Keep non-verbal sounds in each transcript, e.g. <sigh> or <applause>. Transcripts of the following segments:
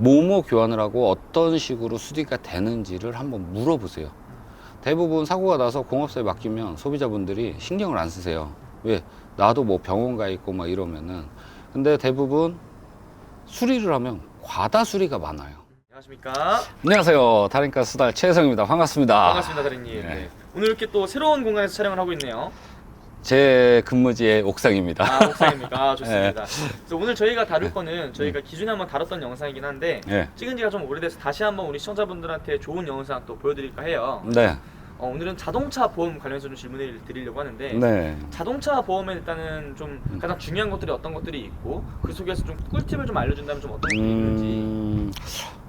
뭐뭐 교환을 하고 어떤 식으로 수리가 되는지를 한번 물어보세요. 대부분 사고가 나서 공업사에 맡기면 소비자분들이 신경을 안 쓰세요. 왜? 나도 뭐 병원 가 있고 막 이러면은. 근데 대부분 수리를 하면 과다 수리가 많아요. 안녕하십니까. 안녕하세요. 타린카 수달 최혜성입니다. 반갑습니다. 반갑습니다, 다리님. 네. 네. 오늘 이렇게 또 새로운 공간에서 촬영을 하고 있네요. 제 근무지의 옥상입니다. 아, 옥상입니까? 아, 좋습니다. <laughs> 네. 그래서 오늘 저희가 다룰 거는 저희가 기존에 한번 다뤘던 영상이긴 한데 예. 찍은 지가 좀 오래돼서 다시 한번 우리 시청자분들한테 좋은 영상 또 보여드릴까 해요. 네. 어, 오늘은 자동차 보험 관련해서 좀 질문을 드리려고 하는데 네. 자동차 보험에 일단은 좀 가장 중요한 것들이 어떤 것들이 있고 그 속에서 좀 꿀팁을 좀 알려준다면 좀 어떤 것들이 있는지 음,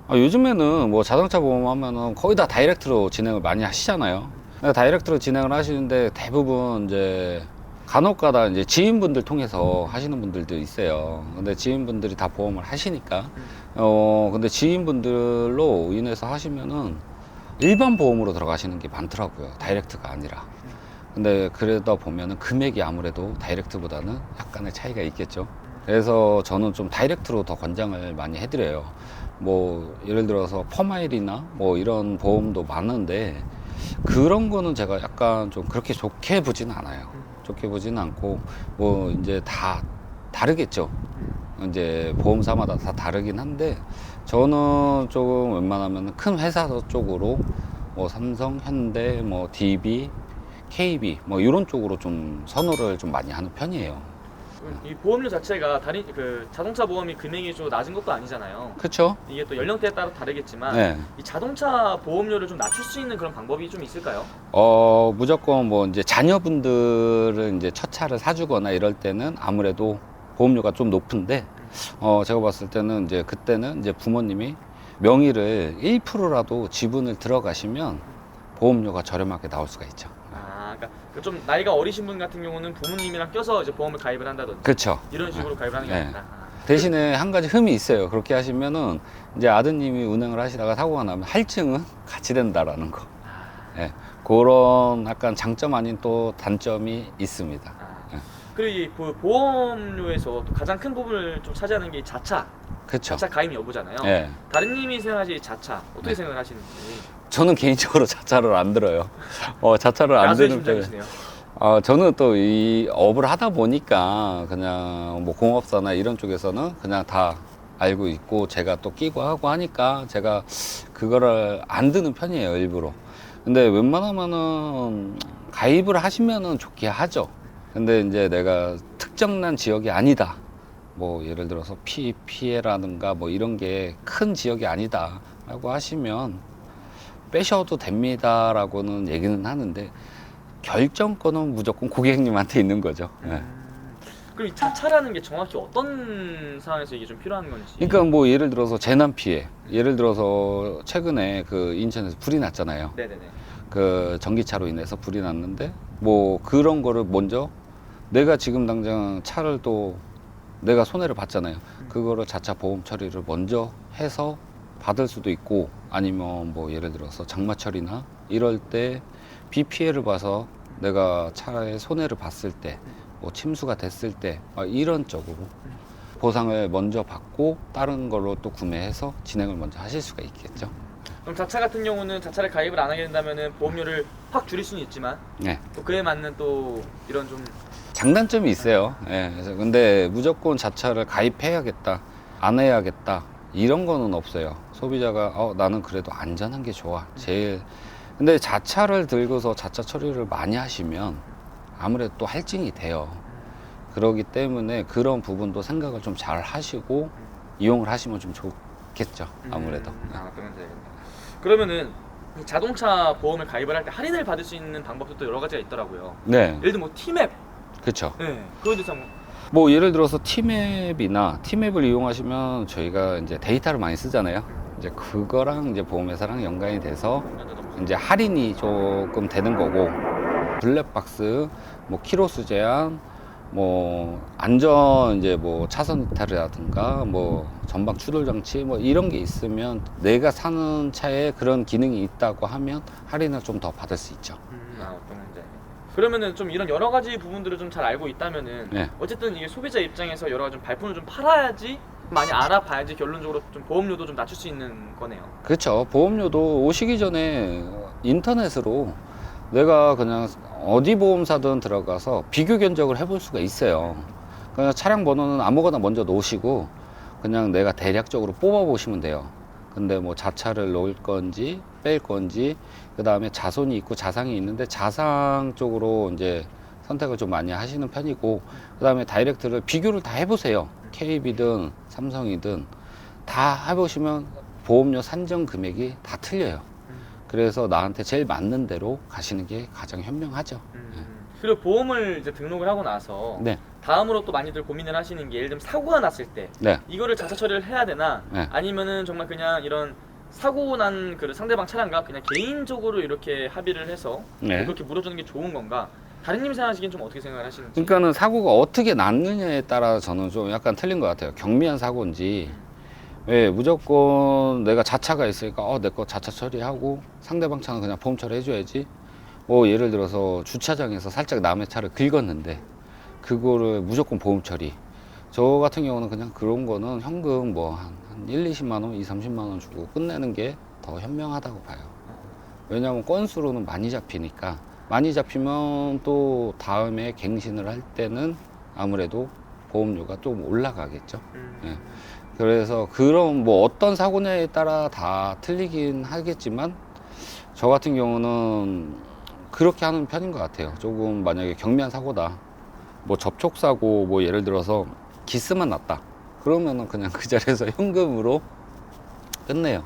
아, 요즘에는 뭐 자동차 보험 하면은 거의 다 다이렉트로 진행을 많이 하시잖아요. 그러니까 다이렉트로 진행을 하시는데 대부분 이제 간혹가다 이제 지인분들 통해서 하시는 분들도 있어요. 근데 지인분들이 다 보험을 하시니까 어 근데 지인분들로 인해서 하시면은 일반 보험으로 들어가시는 게 많더라고요. 다이렉트가 아니라. 근데 그러다 보면은 금액이 아무래도 다이렉트보다는 약간의 차이가 있겠죠. 그래서 저는 좀 다이렉트로 더 권장을 많이 해드려요. 뭐 예를 들어서 퍼마일이나 뭐 이런 보험도 많은데 그런 거는 제가 약간 좀 그렇게 좋게 보지는 않아요. 좋게 보지는 않고 뭐 이제 다 다르겠죠. 이제 보험사마다 다 다르긴 한데 저는 조금 웬만하면 큰 회사 쪽으로 뭐 삼성, 현대, 뭐 DB, KB 뭐 이런 쪽으로 좀 선호를 좀 많이 하는 편이에요. 이 보험료 자체가 다른 그 자동차 보험이 금액이 좀 낮은 것도 아니잖아요. 그렇죠? 이게 또 연령대에 따라 다르겠지만 네. 이 자동차 보험료를 좀 낮출 수 있는 그런 방법이 좀 있을까요? 어 무조건 뭐 이제 자녀분들을 이제 첫 차를 사주거나 이럴 때는 아무래도 보험료가 좀 높은데 어 제가 봤을 때는 이제 그때는 이제 부모님이 명의를 1%라도 지분을 들어가시면 보험료가 저렴하게 나올 수가 있죠. 아, 그러니까 그좀 나이가 어리신 분 같은 경우는 부모님이랑 껴서 이제 보험을 가입을 한다든지 그렇죠. 이런 식으로 가입을 하는 게 네. 아니다. 아, 대신에 한 가지 흠이 있어요. 그렇게 하시면은 이제 아드님이 운행을 하시다가 사고가 나면 할증은 같이 된다라는 거. 예. 그런 약간 장점 아닌 또 단점이 있습니다. 아. 그리고 이 보- 보험료에서 또 가장 큰 부분을 좀 차지하는 게 이 자차, 그렇죠. 자차 가입 여부잖아요. 예. 다른 님이 생각하실 이 자차 어떻게 네. 생각하시는지 저는 개인적으로 <laughs> 자차를 안 들어요. 어, 자차를 안 드는 편. 심장이시네요. 어, 저는 또 이 업을 하다 보니까 그냥 뭐 공업사나 이런 쪽에서는 그냥 다 알고 있고 제가 또 끼고 하고 하니까 제가 그거를 안 드는 편이에요, 일부러. 근데 웬만하면은 가입을 하시면은 좋게 하죠. 근데 이제 내가 특정난 지역이 아니다. 뭐 예를 들어서 피, 피해라든가 뭐 이런 게 큰 지역이 아니다. 라고 하시면 빼셔도 됩니다라고는 얘기는 하는데 결정권은 무조건 고객님한테 있는 거죠. 예. 음. 그럼 이 자차라는 게 정확히 어떤 상황에서 이게 좀 필요한 건지. 그러니까 뭐 예를 들어서 재난 피해, 예를 들어서 최근에 그 인천에서 불이 났잖아요. 네네네. 그 전기차로 인해서 불이 났는데 뭐 그런 거를 먼저 내가 지금 당장 차를 또 내가 손해를 봤잖아요. 그거를 자차 보험 처리를 먼저 해서 받을 수도 있고 아니면 뭐 예를 들어서 장마철이나 이럴 때 비 피해를 봐서 내가 차에 손해를 봤을 때 뭐 침수가 됐을 때 아, 이런 쪽으로 보상을 먼저 받고 다른 걸로 또 구매해서 진행을 먼저 하실 수가 있겠죠. 그럼 자차 같은 경우는 자차를 가입을 안 하게 된다면은 보험료를 확 줄일 수는 있지만 네. 또 그에 맞는 또 이런 좀 장단점이 있어요. 예. 그래서 근데 무조건 자차를 가입해야겠다, 안 해야겠다 이런 거는 없어요. 소비자가 어 나는 그래도 안전한 게 좋아. 제일 근데 자차를 들고서 자차 처리를 많이 하시면 아무래도 또 할증이 돼요. 그러기 때문에 그런 부분도 생각을 좀 잘 하시고 이용을 하시면 좀 좋겠죠. 아무래도. 음, 아, 그런 되겠네. 그러면은 이 자동차 보험을 가입을 할 때 할인을 받을 수 있는 방법도 또 여러 가지가 있더라고요. 네, 예를 들어 뭐 티맵, 그렇죠. 네, 대해서 한번 뭐 예를 들어서 티맵이나 티맵을 이용하시면 저희가 이제 데이터를 많이 쓰잖아요. 이제 그거랑 이제 보험회사랑 연관이 돼서 이제 할인이 조금 되는 거고 블랙박스, 뭐 키로수 제한, 뭐 안전 이제 뭐 차선 이탈이라든가 뭐 전방 추돌 장치 뭐 이런 게 있으면 내가 사는 차에 그런 기능이 있다고 하면 할인을 좀 더 받을 수 있죠. 음, 아, 어떤 건지. 그러면은 좀 이런 여러 가지 부분들을 좀 잘 알고 있다면은 네. 어쨌든 이게 소비자 입장에서 여러 가지 좀 발품을 좀 팔아야지 많이 알아봐야지 결론적으로 좀 보험료도 좀 낮출 수 있는 거네요. 그렇죠. 보험료도 오시기 전에 인터넷으로 내가 그냥 어디 보험사든 들어가서 비교 견적을 해볼 수가 있어요. 그냥 차량 번호는 아무거나 먼저 놓으시고 그냥 내가 대략적으로 뽑아 보시면 돼요. 근데 뭐 자차를 넣을 건지 뺄 건지 그 다음에 자손이 있고 자상이 있는데 자상 쪽으로 이제 선택을 좀 많이 하시는 편이고 그 다음에 다이렉트를 비교를 다 해보세요. KB든 삼성이든 다 해보시면 보험료 산정 금액이 다 틀려요. 그래서 나한테 제일 맞는 대로 가시는 게 가장 현명하죠. 음. 그리고 보험을 이제 등록을 하고 나서 네, 다음으로 또 많이들 고민을 하시는 게 예를 들면 사고가 났을 때 네, 이거를 자차 처리를 해야 되나 네. 아니면은 정말 그냥 이런 사고 난 그 상대방 차량과 그냥 개인적으로 이렇게 합의를 해서 네. 그렇게 물어주는 게 좋은 건가? 다른님 생각하시기엔 좀 어떻게 생각을 하시는지. 그러니까는 사고가 어떻게 났느냐에 따라 저는 좀 약간 틀린 것 같아요. 경미한 사고인지. 왜 무조건 내가 자차가 있으니까 어 내 거 자차 처리하고 상대방 차는 그냥 보험 처리해줘야지. 뭐 예를 들어서 주차장에서 살짝 남의 차를 긁었는데 그거를 무조건 보험 처리. 저 같은 경우는 그냥 그런 거는 현금 뭐 한, 한 1, 20만 원, 2, 30만 원 주고 끝내는 게 더 현명하다고 봐요. 왜냐하면 건수로는 많이 잡히니까 많이 잡히면 또 다음에 갱신을 할 때는 아무래도 보험료가 좀 올라가겠죠. 음. 네. 그래서 그런 뭐 어떤 사고냐에 따라 다 틀리긴 하겠지만 저 같은 경우는 그렇게 하는 편인 것 같아요. 조금 만약에 경미한 사고다. 뭐 접촉 사고 뭐 예를 들어서 기스만 났다. 그러면은 그냥 그 자리에서 <laughs> 현금으로 끝내요.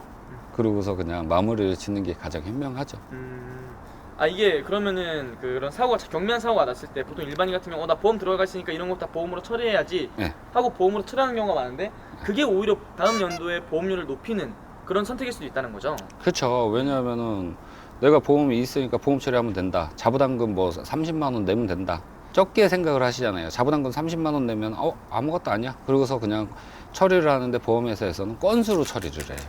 그러고서 그냥 마무리를 짓는 게 가장 현명하죠. 음. 아 이게 그러면은 그런 사고가 경미한 사고가 났을 때 보통 일반인 같으면 어나 보험 들어가 있으니까 이런 거 다 보험으로 처리해야지 네. 하고 보험으로 처리하는 경우가 많은데 그게 오히려 다음 연도에 보험료를 높이는 그런 선택일 수도 있다는 거죠. 그렇죠. 왜냐하면은 내가 보험이 있으니까 보험 처리하면 된다. 자부담금 뭐 30만 원 내면 된다. 적게 생각을 하시잖아요. 자부담금 30만 원 내면 어 아무것도 아니야. 그러고서 그냥 처리를 하는데 보험회사에서는 건수로 처리를 해요.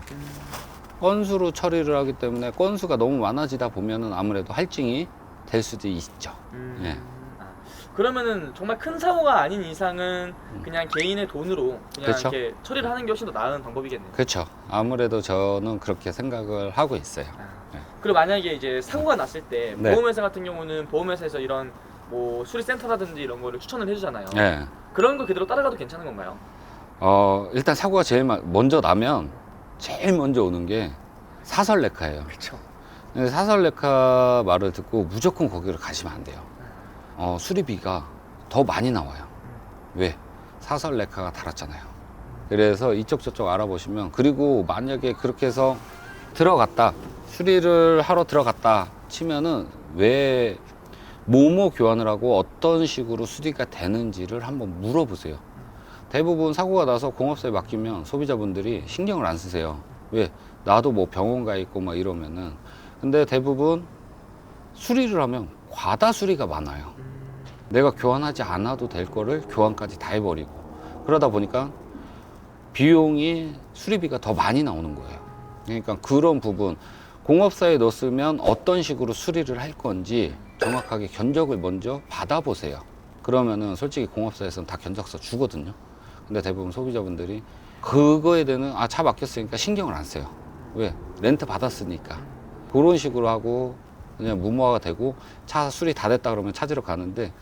건수로 처리를 하기 때문에 건수가 너무 많아지다 보면은 아무래도 할증이 될 수도 있죠. 음. 예. 아, 그러면은 정말 큰 사고가 아닌 이상은 그냥 개인의 돈으로 그냥 그쵸. 이렇게 처리를 하는 게 훨씬 더 나은 방법이겠네요. 그렇죠. 아무래도 저는 그렇게 생각을 하고 있어요. 아. 네. 그리고 만약에 이제 사고가 났을 때 네. 보험회사 같은 경우는 보험회사에서 이런 뭐 수리센터라든지 이런 거를 추천을 해주잖아요. 예. 그런 거 그대로 따라가도 괜찮은 건가요? 어 일단 사고가 제일 마- 먼저 나면 제일 먼저 오는 게 사설 레카예요. 그렇죠. 근데 사설 레카 말을 듣고 무조건 거기를 가시면 안 돼요. 어, 수리비가 더 많이 나와요. 왜? 사설 레카가 달았잖아요. 그래서 이쪽 저쪽 알아보시면 그리고 만약에 그렇게 해서 들어갔다 수리를 하러 들어갔다 치면은 왜 뭐뭐 교환을 하고 어떤 식으로 수리가 되는지를 한번 물어보세요. 대부분 사고가 나서 공업사에 맡기면 소비자분들이 신경을 안 쓰세요. 왜? 나도 뭐 병원 가 있고 막 이러면은. 근데 대부분 수리를 하면 과다 수리가 많아요. 내가 교환하지 않아도 될 거를 교환까지 다 해버리고. 그러다 보니까 비용이 수리비가 더 많이 나오는 거예요. 그러니까 그런 부분. 공업사에 넣었으면 어떤 식으로 수리를 할 건지 정확하게 견적을 먼저 받아보세요. 그러면은 솔직히 공업사에서는 다 견적서 주거든요. 근데 대부분 소비자분들이 그거에 대한 아 차 맡겼으니까 신경을 안 써요. 왜? 렌트 받았으니까. 그런 식으로 하고 그냥 무모화가 되고 차 수리 다 됐다 그러면 찾으러 가는데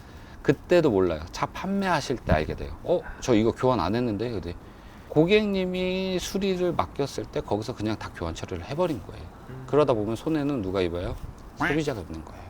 그때도 몰라요. 차 판매하실 때 알게 돼요. 어, 저 이거 교환 안 했는데. 근데 고객님이 수리를 맡겼을 때 거기서 그냥 다 교환 처리를 해버린 거예요. 그러다 보면 손해는 누가 입어요? 소비자가 입는 거예요.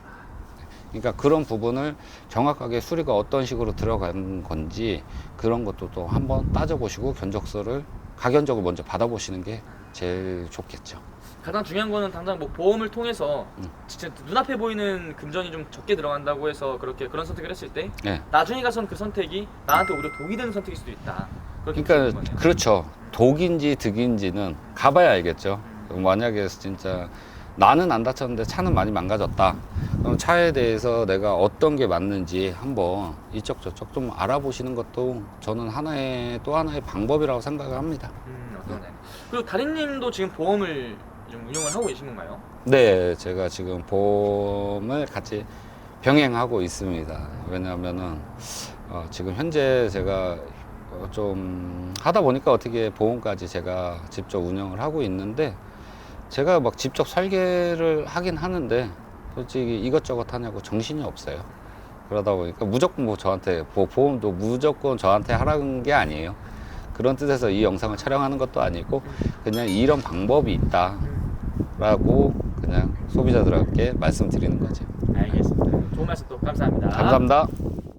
그러니까 그런 부분을 정확하게 수리가 어떤 식으로 들어간 건지 그런 것도 또 한번 따져보시고 견적서를 가견적을 먼저 받아보시는 게 제일 좋겠죠. 가장 중요한 거는 당장 뭐 보험을 통해서 음. 진짜 눈앞에 보이는 금전이 좀 적게 들어간다고 해서 그렇게 그런 선택을 했을 때 네. 나중에 가서는 그 선택이 나한테 오히려 독이 되는 선택일 수도 있다. 그러니까. 그렇죠. 독인지 득인지는 가봐야 알겠죠. 만약에 진짜 나는 안 다쳤는데 차는 많이 망가졌다. 그럼 차에 대해서 내가 어떤 게 맞는지 한번 이쪽 저쪽 좀 알아보시는 것도 저는 하나의 또 하나의 방법이라고 생각을 합니다. 음, 어떠네. 그리고 다린님도 지금 보험을 좀 운영을 하고 계신 건가요? 네, 제가 지금 보험을 같이 병행하고 있습니다. 왜냐하면은 어, 지금 현재 제가 좀 하다 보니까 어떻게 보험까지 제가 직접 운영을 하고 있는데 제가 막 직접 설계를 하긴 하는데 솔직히 이것저것 하냐고 정신이 없어요. 그러다 보니까 무조건 뭐 저한테 뭐 보험도 무조건 저한테 하라는 게 아니에요. 그런 뜻에서 이 영상을 촬영하는 것도 아니고 그냥 이런 방법이 있다라고 그냥 소비자들에게 말씀드리는 거죠. 알겠습니다. 좋은 말씀 또 감사합니다. 감사합니다.